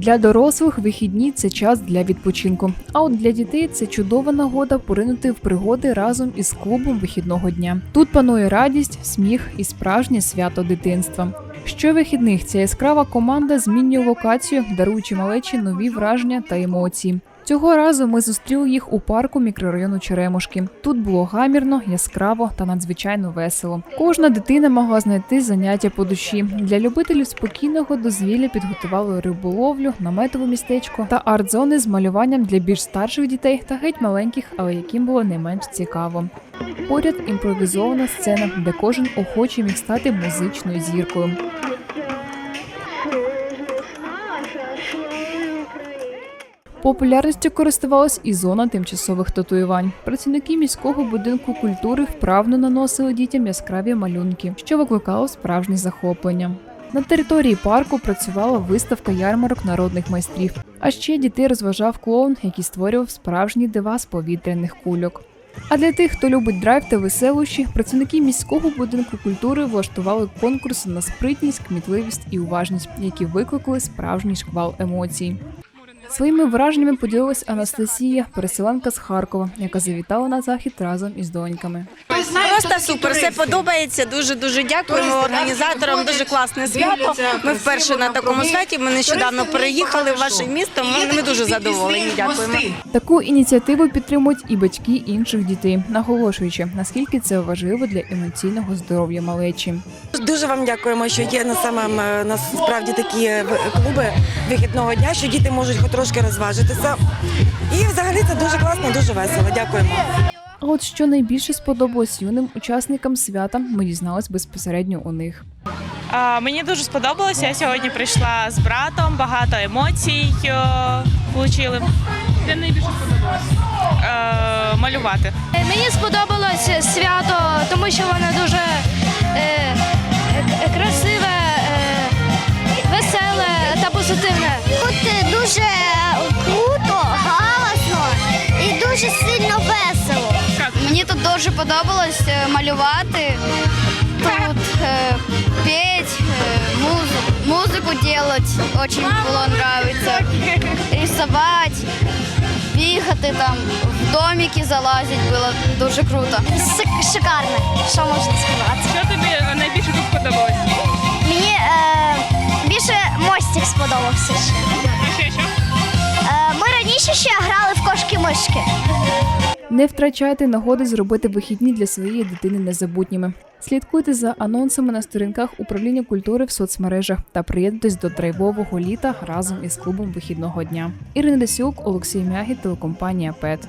Для дорослих вихідні це час для відпочинку. А от для дітей це чудова нагода поринути в пригоди разом із клубом вихідного дня. Тут панує радість, сміх і справжнє свято дитинства. Щовихідних ця яскрава команда змінює локацію, даруючи малечі нові враження та емоції. Цього разу ми зустріли їх у парку мікрорайону Черемушки. Тут було гамірно, яскраво та надзвичайно весело. Кожна дитина могла знайти заняття по душі. Для любителів спокійного дозвілля підготували риболовлю, наметове містечко та арт-зони з малюванням для більш старших дітей та геть маленьких, але яким було не менш цікаво. Поряд імпровізована сцена, де кожен охоче міг стати музичною зіркою. Популярністю користувалась і зона тимчасових татуювань. Працівники міського будинку культури вправно наносили дітям яскраві малюнки, що викликало справжнє захоплення. На території парку працювала виставка ярмарок народних майстрів. А ще дітей розважав клоун, який створював справжні дива з повітряних кульок. А для тих, хто любить драйв та веселощі, працівники міського будинку культури влаштували конкурси на спритність, кмітливість і уважність, які викликали справжній шквал емоцій. Своїми враженнями поділилась Анастасія, переселенка з Харкова, яка завітала на захід разом із доньками. Просто супер, все подобається. Дуже дуже дякуємо організаторам. Дуже класне свято. Ми вперше на такому святі. Ми нещодавно переїхали в ваше місто. Ми, ми дуже задоволені. Дякуємо. Таку ініціативу підтримують і батьки інших дітей, наголошуючи, наскільки це важливо для емоційного здоров'я малечі. Дуже вам дякуємо, що є на самом е, насправді такі е, клуби вихідного дня, що діти можуть хоч трошки розважитися. І взагалі це дуже класно, дуже весело. Дякуємо. А от що найбільше сподобалось юним учасникам свята, ми дізнались безпосередньо у них. А, Мені дуже сподобалося. Я сьогодні прийшла з братом, багато емоцій е, отримали. Де найбільше сподобалось? Е, малювати. Мені сподобалось свято, тому що воно дуже е, е, красиве, е, веселе та позитивне. Дуже подобалось е, малювати, тут е, петь, е, музику, музику делать, очень було нравиться, рисувати, бігати там, в домики залазити було дуже круто. Шикарно, що можна сказати. Що тобі найбільше тут сподобалось? Мені е, більше мостик сподобався. ще. А ще що? Е, ми раніше ще грали в кошки-мишки. Не втрачайте нагоди зробити вихідні для своєї дитини незабутніми. Слідкуйте за анонсами на сторінках управління культури в соцмережах та приєднуйтесь до драйвового літа разом із клубом вихідного дня. Ірина Десюк, Олексій Мягі, телекомпанія ПЕТ.